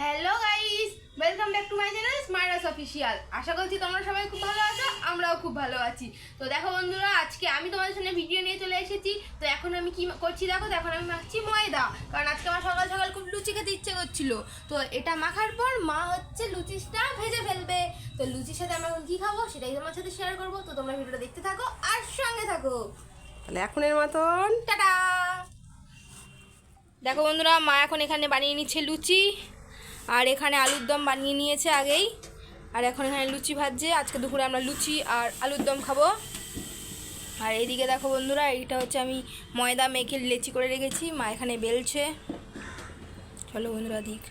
Hello guys welcome back to my channel স্মার্টাস official আশা করছি তোমরা সবাই খুব ভালো আছো আমরাও খুব ভালো আছি। তো দেখো বন্ধুরা আজকে আমি তোমাদের সামনে ভিডিও নিয়ে চলে এসেছি। তো এখন আমি কি করছি দেখো তো এখন আমি মাখছি ময়দা। কারণ আজকে আমার সকাল সকাল খুব লুচি খেতে ইচ্ছে করছিল। তো এটা মাখার পর মা হচ্ছে লুচিটা ভেজে ফেলবে। তো লুচির সাথে আমরা এখন কী খাব সেটাই তোমার সাথে শেয়ার করব। তো তোমরা ভিডিওটা দেখতে থাকো আর সঙ্গে থাকো। তাহলে এখনের মতন। টাটা। দেখো বন্ধুরা মা এখন এখানে বানিয়ে নিচ্ছে লুচি। আর এখানে আলুর দম বানিয়ে নিয়েছে আগেই। আর এখন এখানে লুচি ভাজছে। আজকে দুপুরে আমরা লুচি আর আলুর দম খাব। আর এইদিকে দেখো বন্ধুরা, এইটা হচ্ছে আমি ময়দা মেখে লেচি করে রেখেছি। মা এখানে বেলছে। চলো বন্ধুরা দিক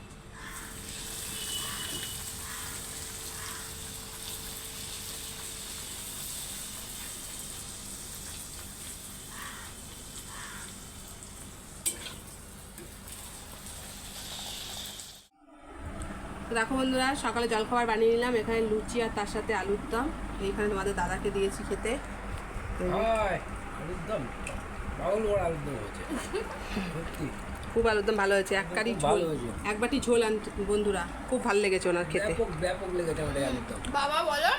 তো দেখো বন্ধুরা সকালে জলখাবার বানিয়ে নিলাম। এখানে লুচি আর তার সাথে আলুর দম। এইখানে তোমাদের দাদাকে দিয়েছি খেতে। খুব আলুর দম ভালো হয়েছে। এক কারি ঝোল। এক বাটি ঝোল আন বন্ধুরা খুব ভালো লেগেছে ওনার খেতে। ব্যাপক ব্যাপক লেগেছে বাবা বলো।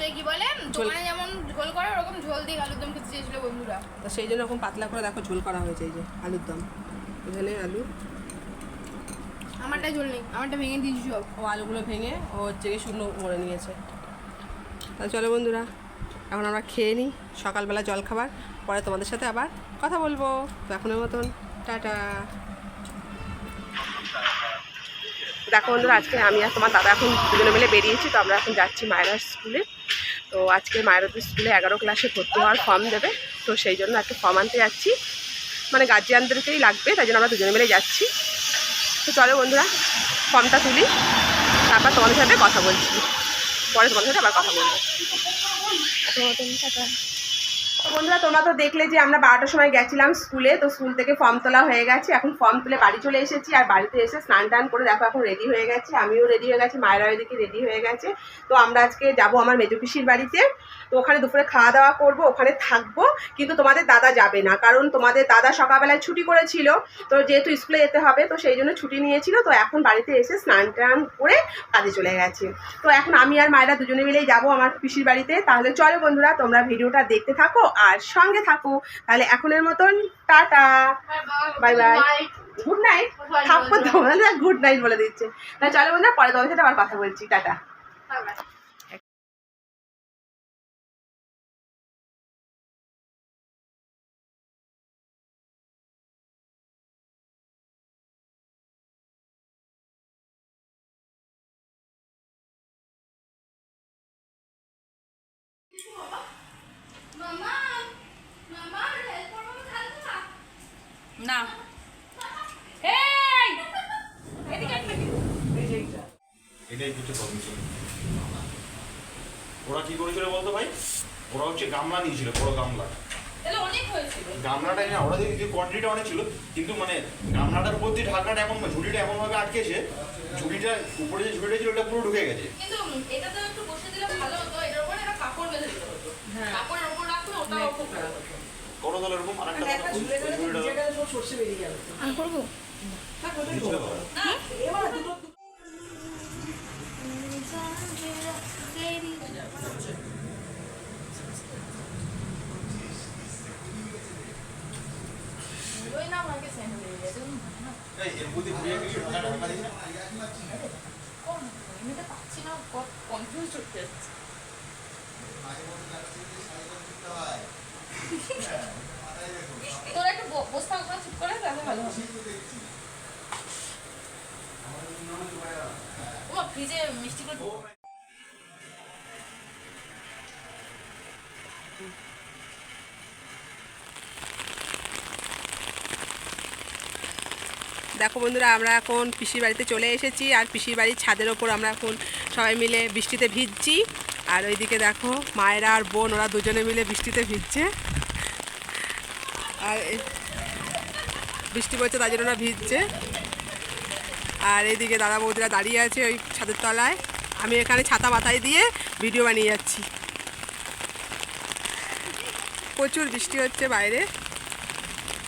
যে কি বলে দোকানে যেমন ঝোল করে ওরকম ঝোল দিয়ে আলুর দম খেতে চেয়েছিল বন্ধুরা। তো সেই জন্য এরকম পাতলা করে দেখো ঝোল করা হয়েছে এই যে আলুর দম। এখানে আলু। আমারটা ঝোল নেই, আমারটা ভেঙে দিয়েছি সব। ও আলুগুলো ভেঙে ও হচ্ছে শুকনো করে নিয়েছে। তাহলে চলো বন্ধুরা, এখন আমরা খেয়ে নিই সকালবেলা জল খাবার, পরে তোমাদের সাথে আবার কথা বলব। তো এখনের মতন, টাটা। দেখো বন্ধুরা, আজকে আমি আর তোমার দাদা এখন দুজনে মিলে বেরিয়েছি, তো আমরা এখন যাচ্ছি মায়েরার স্কুলে। তো আজকে মায়েরাদের স্কুলে এগারো ক্লাসে ভর্তি হওয়ার ফর্ম দেবে, তো সেই জন্য একটা ফর্ম আনতে যাচ্ছি। মানে গার্জিয়ানদেরকেই লাগবে, তাই জন্য আমরা দুজনে মিলে যাচ্ছি। তো চলো বন্ধুরা, ফর্মটা তুলি, তারপর তোমাদের সাথে কথা বলছি। পরে তোমাদের সাথে আবার কথা বলব। তো বন্ধুরা, তোমরা তো দেখলে যে আমরা বারোটার সময় গেছিলাম স্কুলে, তো স্কুল থেকে ফর্ম তোলা হয়ে গেছে। এখন ফর্ম তুলে বাড়ি চলে এসেছি আর বাড়িতে এসে স্নান টান করে দেখো এখন রেডি হয়ে গেছে। আমিও রেডি হয়ে গেছি মায়েরা ওইদিকে রেডি হয়ে গেছে। তো আমরা আজকে যাব আমার মেজো পিসির বাড়িতে। তো ওখানে দুপুরে খাওয়া দাওয়া করব, ওখানে থাকব, কিন্তু তোমাদের দাদা যাবে না, কারণ তোমাদের দাদা সকালবেলায় ছুটি করেছিল। তো যেহেতু স্কুলে যেতে হবে, তো সেই জন্য ছুটি নিয়েছিল। তো এখন বাড়িতে এসে স্নান টান করে কাজে চলে গেছে। তো এখন আমি আর মায়েরা দুজনে মিলেই যাব আমার পিসির বাড়িতে। তাহলে চলো বন্ধুরা, তোমরা ভিডিওটা দেখতে থাকো। আর সঙ্গে থাকো। তাহলে এখনের মতন tata. Bye bye good night থাকব তোমরা গুড নাইট বলে দিচ্ছে। তাহলে চলো বন্ধুরা পরে তোমাদের সাথে আবার কথা বলছি। টাটা। না। এটাই হচ্ছে প্রবলেম ওরা কি করেছিল বলতো ভাই? ওরা হচ্ছে গামলা নিয়েছিল বড় গামলা। অনেক গামলাটা না ওরা দেখি কোয়ান্টিটিটা অনেক ছিল কিন্তু মানে গামলাটার উপর দিয়ে ঢাকনাটা এমন ঝুড়িটা এমনভাবে আটকেছে ঝুড়িটা উপরে যে ঝুড়িটা ছিল ওটা পুরো ঢুকে গেছে। কিন্তু এটা তো একটু বসে দিলে ভালো হতো এটার উপরে একটা কাপড় বেঁধে দিতে হতো। কাপড়ের উপর করো তাহলে এরকম আর আমি না আমাকে সেন্ড হয়ে গেছে এর মধ্যে ঘুরিয়ে গেলে ঢাকা ঢাকা দিই না এমনিতে পাচ্ছি না কনফিউজ হতে যাচ্ছে তোরা একটু চুপ করে, তাহলে ভালো হবে। দেখো বন্ধুরা, আমরা এখন পিসির বাড়িতে চলে এসেছি, আর পিসির বাড়ির ছাদের ওপর আমরা এখন সবাই মিলে বৃষ্টিতে ভিজছি। আর ওইদিকে দেখো, মায়েরা আর বোন, ওরা দুজনে মিলে বৃষ্টিতে ভিজছে। আর বৃষ্টি পড়ছে, তার জন্য না ভিজছে। আর এইদিকে দাদা বৌদিরা দাঁড়িয়ে আছে ওই ছাদের তলায়। আমি এখানে ছাতা মাথায় দিয়ে ভিডিও বানিয়ে যাচ্ছি। প্রচুর বৃষ্টি হচ্ছে বাইরে।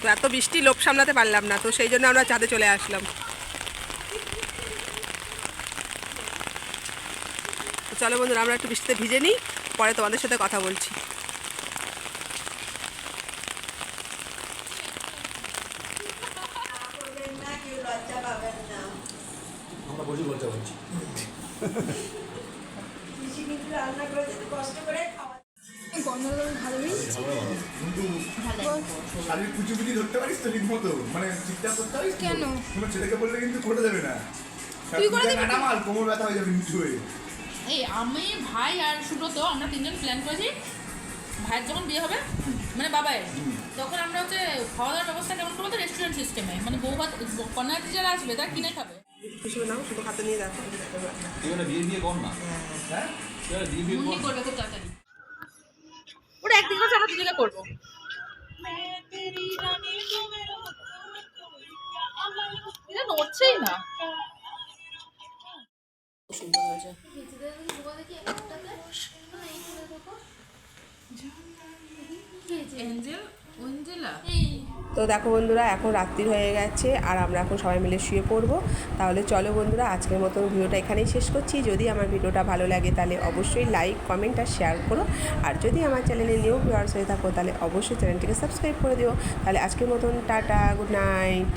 তো এত বৃষ্টি লোভ সামলাতে পারলাম না, তো সেই জন্য আমরা ছাদে চলে আসলাম। চলো বন্ধুরা, আমরা একটু বৃষ্টিতে ভিজে নিই, পরে তোমাদের সাথে কথা বলছি। করতে পারিস তো? কেন? ছেলেকে বললে কিন্তু করে দেবে না। তুই করে দিবি? মাল কোমর ব্যথা হয়ে যাবে নিচু হয়ে। এই আমি ভাই আর সুব্রত আমরা তিনজন প্ল্যান করেছি। ভাইয়ের যখন বিয়ে হবে মানে বাবায়ের তখন আমরা হচ্ছে খাওয়া দাওয়ার রেস্টুরেন্ট সিস্টেমে মানে বউ ভাত কন্যাটি যারা আসবে তারা কিনে খাবে। হিসেবে নাও শুধু হাতে নিয়ে দেখো। এবারে বিয়ে বিয়ে কর না। হ্যাঁ। এবারে বিয়ে বিয়ে কর। করবে খুব তাড়াতাড়ি। ওটা একদিন করছে আমরা দুজনে করব। এটা নড়ছেই না। সুন্দর হয়েছে এঞ্জেল তো দেখো বন্ধুরা, এখন রাত্রি হয়ে গেছে আর আমরা এখন সবাই মিলে শুয়ে পড়ব। তাহলে চলো বন্ধুরা, আজকের মতন ভিডিওটা এখানেই শেষ করছি। যদি আমার ভিডিওটা ভালো লাগে তাহলে অবশ্যই লাইক, কমেন্ট আর শেয়ার করো। আর যদি আমার চ্যানেলে নিউ ভিউয়ার্স হয়ে থাকো তাহলে অবশ্যই চ্যানেলটিকে সাবস্ক্রাইব করে দিও। তাহলে আজকের মতন টাটা, গুড নাইট।